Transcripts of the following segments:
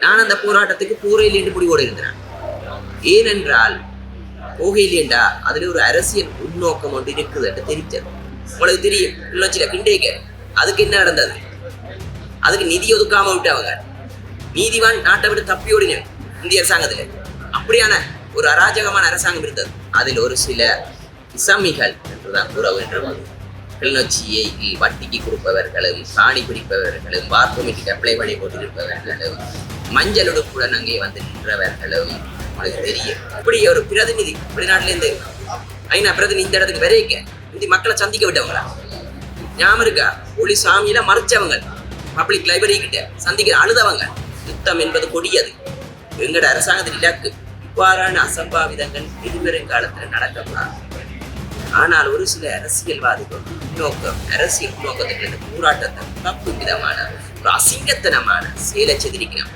நான் அந்த போராட்டத்துக்கு போரையில் என்று முடிவோடு இருந்தேன் ஏனென்றால் போகையிலேண்டா அதுல ஒரு அரசியல் உள்நோக்கம் ஒன்று இருக்குது என்று தெரிஞ்சது உங்களுக்கு தெரியும் கிளிநொச்சியில கிண்டேக்க. அதுக்கு என்ன நடந்தது? அதுக்கு நிதி ஒதுக்காம விட்டவங்க. நீதிவான் நாட்டை விட்டு தப்பியோடினேன் இந்திய அரசாங்கத்துல. அப்படியான ஒரு அராஜகமான அரசாங்கம் இருந்தது. அதில் ஒரு சில இசமிகள் என்றுதான் கூற வேண்டும் கிளிநொச்சியை வட்டிக்கு கொடுப்பவர்களும் சாணி பிடிப்பவர்களும் பார்க்கமிட்டிக்கு அப்ளை பண்ணி போட்டிருப்பவர்களும் மஞ்சள் உடுப்புடன் அங்கே வந்து நின்றவர்களும் உங்களுக்கு தெரியும். இப்படி ஒரு பிரதிநிதி வெளிநாட்டிலேருந்து ஐநா பிரதிநிதி இந்த இடத்துக்கு விரைக்க இந்த மக்களை சந்திக்க விட்டவங்களா? ஞாபகம் இருக்கா? ஒளி சாமியில மறைச்சவங்க. பப்ளிக் லைப்ரரி கிட்ட சந்திக்கிற அழுதவங்க. யுத்தம் என்பது கொடியது. எங்கட அரசாங்கத்தின் இலக்கு இவ்வாறான அசம்பாவிதங்கள் எதிர்வரும் நடக்கக்கூடாது ஆனால் ஒரு சில அரசியல்வாதிகள் நோக்கம் அரசியல் நோக்கத்துக்கு இந்த போராட்டத்தை தப்பு விதமான ஒரு அசிங்கத்தனமான செயலை செதிரிக்கணும்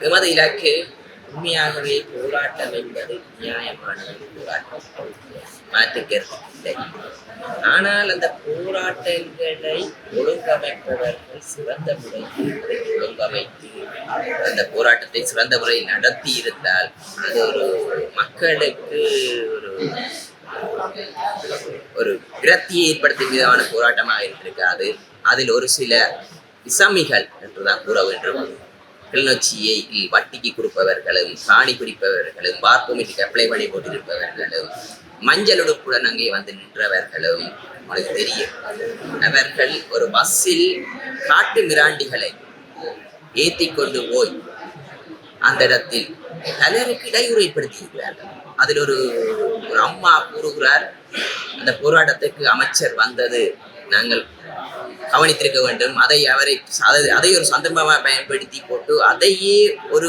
எமது இலக்கு உண்மையாகவே போராட்டம் என்பது நியாயமான போராட்டம். மாற்றுக்கிறது இல்லை ஆனால் அந்த போராட்டங்களை ஒழுங்கமைப்பவர்கள் சிறந்த முறையில் ஒழுங்கமைத்து அந்த போராட்டத்தை சிறந்த முறையில் நடத்தி இருந்தால் அது ஒரு மக்களுக்கு ஒரு ஒரு விரக்தியை ஏற்படுத்தும் விதமான போராட்டமாக இருந்திருக்காது. அதில் ஒரு சில இசமிகள் என்றுதான் கூற வேண்டும். கிளிநொச்சியை வட்டிக்கு கொடுப்பவர்களும் சாணி பிடிப்பவர்களும் பார்க்கமிட்டிக்கு அப்ளை பண்ணி போட்டிருப்பவர்களும் மஞ்சள் உடுப்புடன் அங்கே வந்து நின்றவர்களும் உங்களுக்கு தெரியும். அவர்கள் ஒரு பஸ்ஸில் காட்டு மிராண்டிகளை ஏற்றி கொண்டு போய் அந்த இடத்தில் பலருக்கு இடையூறு ஏற்படுத்தியிருக்கிறார்கள். அதில் ஒரு அம்மா கூறுகிறார் அந்த போராட்டத்துக்கு அமைச்சர் வந்தது. நாங்கள் கவனித்திருக்க வேண்டும். அதை அவரை அதை அதை ஒரு சந்தர்ப்பமாக பயன்படுத்தி போட்டு அதையே ஒரு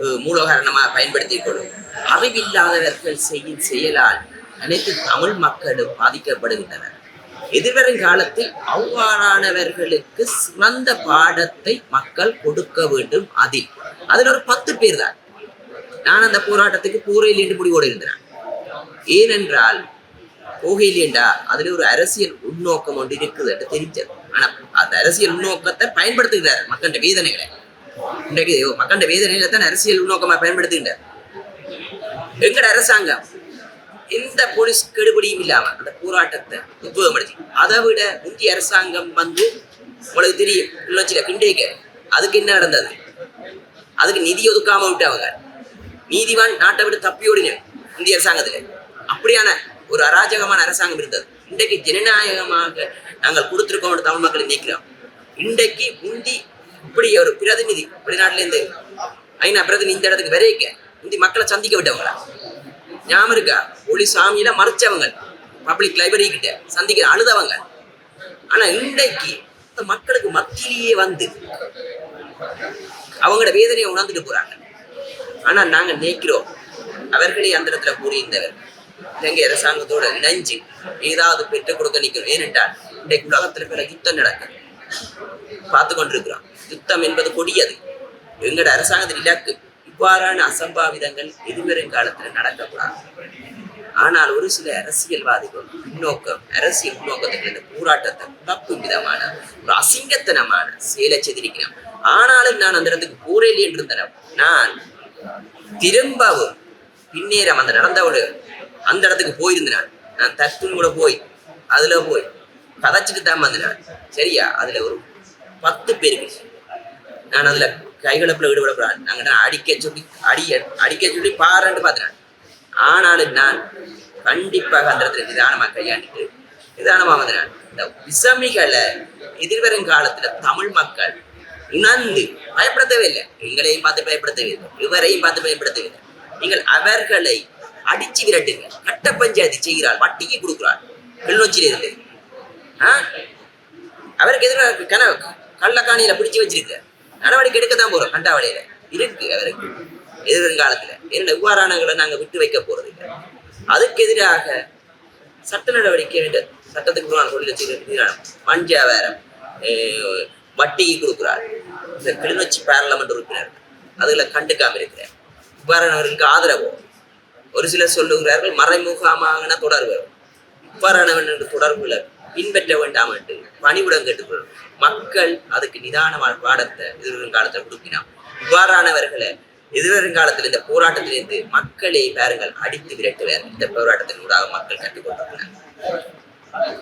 அஹ், மூலகாரணமாக பயன்படுத்தி கொள்ளும். அறிவில்லாதவர்கள் செய்யும் செயலால் அனைத்து தமிழ் மக்களும் பாதிக்கப்படுகின்றனர். எதிர்வரும் காலத்தில் அவ்வாறானவர்களுக்கு சிறந்த பாடத்தை மக்கள் கொடுக்க வேண்டும் அதில். அதில் ஒரு பத்து பேர் தான். நான் அந்த போராட்டத்துக்கு பூரையில் என்று முடிவோடு இருந்தேன் ஏனென்றால் போகையிலேண்டா அதுல ஒரு அரசியல் உள்நோக்கம் ஒன்று இருக்குது என்று தெரிஞ்சது. ஆனா அந்த அரசியல் உள்நோக்கத்தை பயன்படுத்துகிறார் மக்கள வேதனைகளை. இன்றைக்கு மக்கள வேதனைகளை தான் அரசியல் உள்நோக்கமா பயன்படுத்துகின்றார். எங்கட அரசாங்கம்? எந்த போலீஸ் கெடுபடியும் இல்லாம அந்த போராட்டத்தை உத்வேகப்படுத்தி அதை விட இந்திய அரசாங்கம் வந்து உங்களுக்கு தெரியும் கிளிநொச்சியில கிண்டேக்க. அதுக்கு என்ன நடந்தது? அதுக்கு நிதி ஒதுக்காம விட்டவங்க. நீதிவான் நாட்டை விட்டு தப்பி இந்திய அரசாங்கத்துல. அப்படியான ஒரு அராஜகமான அரசாங்கம் இருந்தது. இன்றைக்கு ஜனநாயகமாக நாங்கள் கொடுத்துருக்கோம் தமிழ் மக்களை நினைக்கிறோம் இன்றைக்கு முந்தி இப்படி ஒரு பிரதிநிதி வெளிநாட்டிலேருந்து ஐநா பிரதிநிதி இந்த இடத்துக்கு விரைக்க முந்தி மக்களை சந்திக்க விட்டவங்களா? ஞாபகம் இருக்கா? ஒளி சாமியில மறைச்சவங்க. பப்ளிக் லைப்ரரி கிட்ட சந்திக்க அழுதவங்க. ஆனா இன்றைக்கு மக்களுக்கு மத்தியிலேயே வந்து அவங்களோட வேதனையை உணர்ந்துட்டு போறாங்க. ஆனா நாங்க நினைக்கிறோம் அவர்களே அந்த இடத்துல கூறியிருந்தவர் இலங்கை அரசாங்கத்தோட நஞ்சு ஏதாவது பெற்றுக் கொடுக்க நிற்கணும் ஏனென்றால் இன்றைக்கு உலகத்தில் பிற யுத்தம் நடக்குது. பார்த்து கொண்டிருக்கிறோம். யுத்தம் என்பது கொடியது எங்கட அரசாங்கத்தின் இலக்கு இவ்வாறான அசம்பாவிதங்கள் எதிர்வரும் காலத்துல நடக்கக்கூடாது. ஆனால் ஒரு சில அரசியல்வாதிகள் முன்னோக்கம் அரசியல் முன்னோக்கத்துக்கு இந்த போராட்டத்தை குழப்பும் விதமான ஒரு அசிங்கத்தனமான செயலை செதிரிக்கிறேன் ஆனாலும் நான் அந்த இடத்துக்கு போரேலி என்று நான் திரும்பவும் பின்னேறம் அந்த நடந்தவடு அந்த இடத்துக்கு போயிருந்தேன். நான். நான் தத்துன்னு கூட போய் அதுல போய் கதைச்சிட்டு தான் வந்தேன். சரியா? அதுல ஒரு பத்து பேருக்கு நான் அதுல கைகலப்புல ஈடுபடக்கூடாது நாங்க அடிக்க சொல்லி அடி அடிக்க சொல்லி பாருன்னு பார்த்தேன் ஆனாலும் நான் கண்டிப்பாக அந்த இடத்துல நிதானமாக கையாண்டுட்டு நிதானமாக வந்து இந்த விசமிகளை எதிர்வரும் காலத்துல தமிழ் மக்கள் உணர்ந்து பயப்படுத்தவே இல்லை எங்களையும் பார்த்து பயப்படுத்தவே இல்லை இவரையும் பார்த்து பயப்படுத்தவே இல்லை நீங்கள் அவர்களை அடிச்சு விரட்டுங்க. கட்ட பஞ்சாயத்து செய்கிறாள் வட்டிக்கு கொடுக்குறாள். கிளிநொச்சியில இருந்து. அவருக்கு எதிராக கனவு கள்ளக்காணியில பிடிச்சு வச்சிருக்க. நடவடிக்கை எடுக்கத்தான் போறோம் கண்டாவளியில. இருக்கு அவருக்கு. எதிர்காலத்துல. என்னோட இவ்வாறானங்களை நாங்க விட்டு வைக்க போறது இல்லை. அதுக்கு எதிராக சட்ட நடவடிக்கை என்ற சட்டத்துக்கு முன்னால் சொல்லி வச்சிருக்கிறார் மஞ்சாவேரம் வட்டிக்கு கொடுக்குறார். இந்த கிளிநொச்சி பாராளுமன்ற உறுப்பினர். அதுல கண்டுக்காம இருக்கிறேன் இவ்வாறானவர்களுக்கு ஆதரவோ? ஒரு சிலர் சொல்லுகிறார்கள் மறைமுகமான தொடர்பு. என்று தொடர்புல பின்பற்ற வேண்டாம் என்று பணிவுடன் கேட்டுக்கொள்ளும். மக்கள் அதுக்கு நிதானமான பாடத்தை எதிர்வரும் காலத்தில் இவ்வாறானவர்களை எதிர்வருங்காலத்தில் இந்த போராட்டத்திலிருந்து மக்களை பாருங்கள் அடித்து விரட்டுவார். இந்த போராட்டத்தின் ஊடாக மக்கள் கற்றுக்கொண்டிருக்கிறார்